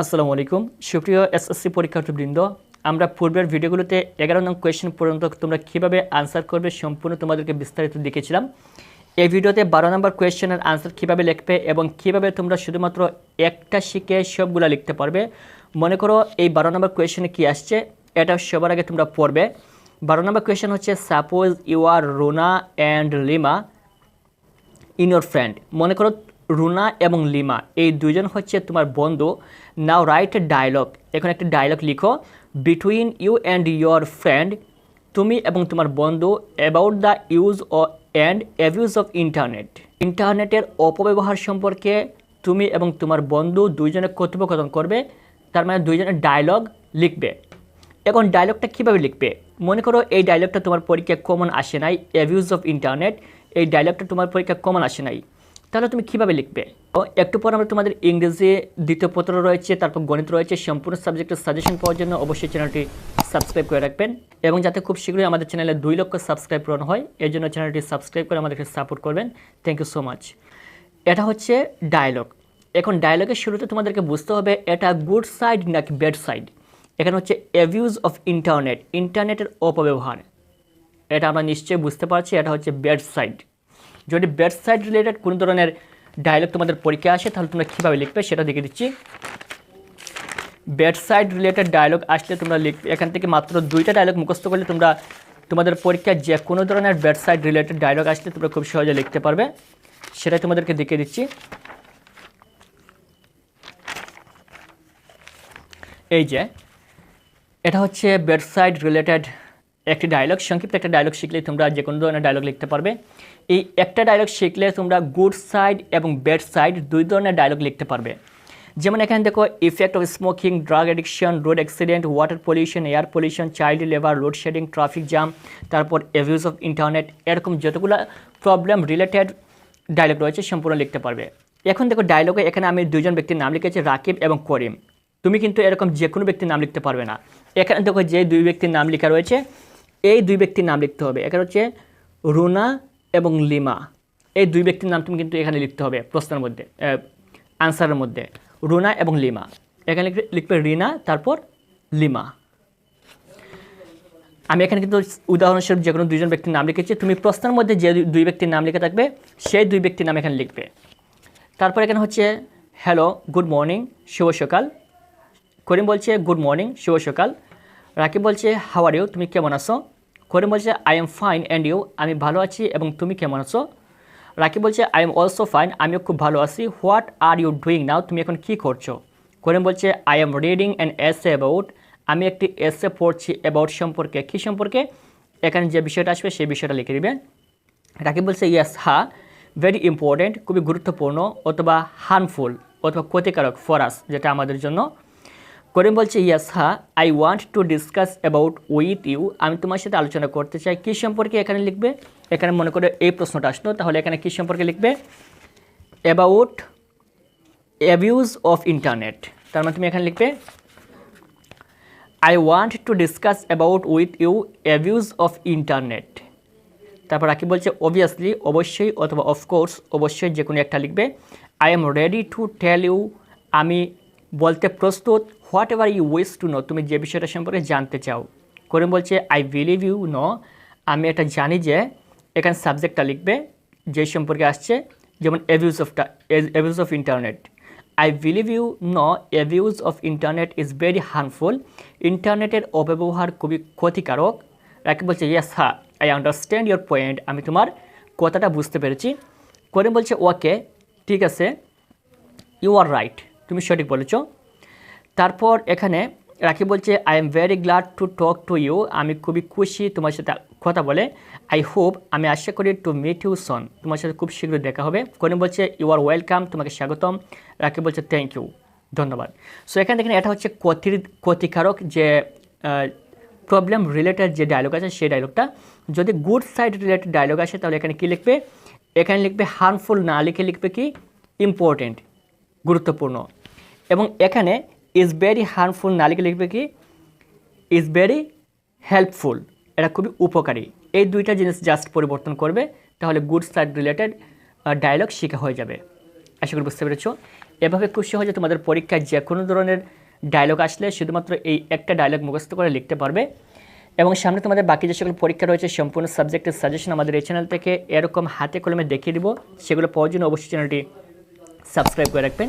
আসসালামু আলাইকুম। সুপ্রিয় এসএসসি পরীক্ষার্থীবৃন্দ, আমরা পূর্বের ভিডিওগুলোতে এগারো নং কোয়েশ্চেন পর্যন্ত তোমরা কীভাবে আনসার করবে সম্পূর্ণ তোমাদেরকে বিস্তারিত দেখেছিলাম। এই ভিডিওতে বারো নম্বর কোয়েশ্চেনের আনসার কীভাবে লিখবে এবং কীভাবে তোমরা শুধুমাত্র একটা শিখে সবগুলো লিখতে পারবে, মনে করো এই বারো নম্বর কোয়েশ্চেনে কী আসছে, এটা সবার আগে তোমরা পড়বে। বারো নম্বর কোয়েশ্চেন হচ্ছে suppose you are Rona and Lima in your friend মনে করো রুনা এবং লিমা, এই দুজন হচ্ছে তোমার বন্ধু। নাও রাইট ডায়লগ এখন একটা ডায়লগ লিখো। Between you and your friend তুমি এবং তোমার বন্ধু অ্যাবাউট দ্য ইউজ ও অ্যান্ড অ্যাবিউজ অফ ইন্টারনেট ইন্টারনেটের অপব্যবহার সম্পর্কে তুমি এবং তোমার বন্ধু দুইজনে কথোপকথন করবে। তার মানে দুইজনের ডায়লগ লিখবে। এখন ডায়লগটা কীভাবে লিখবে? মনে করো এই ডায়লগটা তোমার পরীক্ষায় কমন আসে নাই অ্যাবিউজ অফ ইন্টারনেট এই ডায়লগটা তোমার পরীক্ষায় কমন আসে নাই। তাহলে তুমি কীভাবে লিখবে? একটু পর আমরা তোমাদের ইংরেজি দ্বিতীয় পত্র রয়েছে, তারপর গণিত রয়েছে, সম্পূর্ণ সাবজেক্টের সাজেশন পাওয়ার জন্য অবশ্যই চ্যানেলটি সাবস্ক্রাইব করে রাখবেন এবং যাতে খুব শীঘ্রই আমাদের চ্যানেলে দুই লক্ষ সাবস্ক্রাইব পূরণ হয়, এর জন্য চ্যানেলটি সাবস্ক্রাইব করে আমাদেরকে সাপোর্ট করবেন। থ্যাংক ইউ সো মাচ এটা হচ্ছে ডায়লগ এখন ডায়লগের শুরুতে তোমাদেরকে বুঝতে হবে, এটা গুড সাইড নাকি ব্যাড সাইড এখানে হচ্ছে অ্যাবিউজ অফ ইন্টারনেট ইন্টারনেটের অপব্যবহার। এটা আমরা নিশ্চয়ই বুঝতে পারছি, এটা হচ্ছে ব্যাড সাইড যদি ব্যাড সাইড রিলেটেড কোনো ধরনের ডায়লগ তোমাদের পরীক্ষা আসে, তাহলে তোমরা কীভাবে লিখবে সেটা দেখে দিচ্ছি। ব্যাড সাইড রিলেটেড ডায়লগ আসলে তোমরা লিখবে এখান থেকে মাত্র দুইটা ডায়লগ মুখস্থ করলে তোমরা তোমাদের পরীক্ষায় যে কোনো ধরনের ব্যাড সাইড রিলেটেড ডায়লগ আসলে তোমরা খুব সহজে লিখতে পারবে। সেটাই তোমাদেরকে দেখিয়ে দিচ্ছি। এই যে, এটা হচ্ছে বেডসাইড রিলেটেড একটি ডায়লগ সংক্ষিপ্ত একটা ডায়লগ শিখলে তোমরা যে কোনো ধরনের ডায়লগ লিখতে পারবে। এই একটা ডায়লগ শিখলে তোমরা গুড সাইড এবং ব্যাড সাইড দুই ধরনের ডায়লগ লিখতে পারবে। যেমন এখানে দেখো effect of smoking drug addiction road accident water pollution air pollution child labour load shedding traffic jam তারপর অ্যাভিউজ অফ ইন্টারনেট এরকম যতগুলো প্রবলেম রিলেটেড ডায়লগ রয়েছে সম্পূর্ণ লিখতে পারবে। এখন দেখো ডায়লগে এখানে আমি দুজন ব্যক্তির নাম লিখেছি, রাকিব এবং করিম। তুমি কিন্তু এরকম যে কোনো ব্যক্তির নাম লিখতে পারবে না। এখানে দেখো, যে দুই ব্যক্তির নাম লেখা রয়েছে এই দুই ব্যক্তির নাম লিখতে হবে। এখানে হচ্ছে রুনা এবং লিমা। এই দুই ব্যক্তির নাম তুমি কিন্তু এখানে লিখতে হবে প্রশ্নের মধ্যে আনসারের মধ্যে। রুনা এবং লিমা। এখানে লিখবে- রিনা, তারপর লিমা। আমি এখানে কিন্তু উদাহরণস্বরূপ যে কোনো দুইজন ব্যক্তির নাম লিখেছি। তুমি প্রশ্নের মধ্যে যে দুই- দুই ব্যক্তির নাম লিখে থাকবে, সেই দুই ব্যক্তির নাম এখানে লিখবে। তারপর এখানে হচ্ছে হ্যালো গুড মর্নিং শুভ সকাল। করিম বলছে গুড মর্নিং শুভ সকাল। রাকিব বলছে হাওয়ার ইউ তুমি কেমন আছো? করিম বলছে I am fine and you আমি ভালো আছি এবং তুমি কেমন আছো? রাকিব বলছে আই এম অলসো ফাইন আমিও খুব ভালো আছি। What are you doing now তুমি এখন কী করছ? করিম বলছে I am reading an essay about আমি একটি এসে পড়ছি অ্যাবাউট সম্পর্কে। কী সম্পর্কে? এখানে যে বিষয়টা আসবে, সেই বিষয়টা লিখে দিবে রাকিব বলছে ইয়েস হা ভেরি ইম্পর্টেন্ট খুবই গুরুত্বপূর্ণ অথবা হার্মফুল অথবা ক্ষতিকারক ফরাস যেটা আমাদের জন্য। করিম বলছে yes Ha I want to discuss about with you আমি তোমার সাথে আলোচনা করতে চাই। কী সম্পর্কে এখানে লিখবে? এখানে মনে করে এই প্রশ্নটা আসলো। তাহলে এখানে কী সম্পর্কে লিখবে? অ্যাবাউট অ্যাবিউজ অফ ইন্টারনেট তার মানে তুমি এখানে লিখবে I want to discuss about with you abuse of internet তারপর রাকিব বলছে অবভিয়াসলি অবশ্যই অথবা অফকোর্স অবশ্যই যে কোনো একটা লিখবে। I am ready to tell you আমি বলতে প্রস্তুত whatever you wish to know তুমি যে বিষয়টা সম্পর্কে জানতে চাও। করিম বলছে আই বিলিভ ইউ নো আমি এটা জানি যে, এখানে সাবজেক্টটা লিখবে, যে সম্পর্কে আসছে, যেমন abuse of abuse of internet I believe you know abuse of internet is very harmful ইন্টারনেটের অপব্যবহার খুবই ক্ষতিকারক। রাকিব বলছে ইয়েস হ্যাঁ আই আন্ডারস্ট্যান্ড ইয়োর পয়েন্ট আমি তোমার কথাটা বুঝতে পেরেছি। করিম বলছে ওকে ঠিক আছে। ইউ আর রাইট তুমি সঠিক বলেছ। তারপর এখানে রাখি বলছে I am very glad to talk to you আমি খুবই খুশি তোমার সাথে কথা বলে। আই হোপ আমি আশা করি টু মিট ইউ সন তোমার সাথে খুব শীঘ্রই দেখা হবে। করিম বলছে ইউ আর ওয়েলকাম তোমাকে স্বাগতম। রাখি বলছে থ্যাংক ইউ ধন্যবাদ। সো এখানে দেখেন, এটা হচ্ছে ক্ষতির ক্ষতিকারক যে প্রবলেম রিলেটেড যে ডায়লগ আছে, সেই ডায়লগটা যদি গুড সাইড রিলেটেড ডায়লগ আসে, তাহলে এখানে কী লিখবে? এখানে লিখবে হার্মফুল না লিখে লিখবে কি? ইম্পর্টেন্ট গুরুত্বপূর্ণ। এবং এখানে ইজ ভেরি হার্মফুল না লিখে লিখবে কি? ইজ ভেরি হেল্পফুল এটা খুবই উপকারী। এই দুইটা জিনিস জাস্ট পরিবর্তন করবে, তাহলে গুড সাইড রিলেটেড ডায়লগ শেখা হয়ে যাবে। আশা করি বুঝতে পেরেছ? এভাবে খুব সহজে তোমাদের পরীক্ষায় যে কোনো ধরনের ডায়লগ আসলে শুধুমাত্র এই একটা ডায়লগ মুখস্থ করে লিখতে পারবে। এবং সামনে তোমাদের বাকি যে সকল পরীক্ষা রয়েছে, সম্পূর্ণ সাবজেক্টের সাজেশন আমাদের এই চ্যানেল থেকে এরকম হাতে কলমে দেখিয়ে দিব। সেগুলো পাওয়ার জন্য অবশ্যই চ্যানেলটি সাবস্ক্রাইব করে রাখবেন।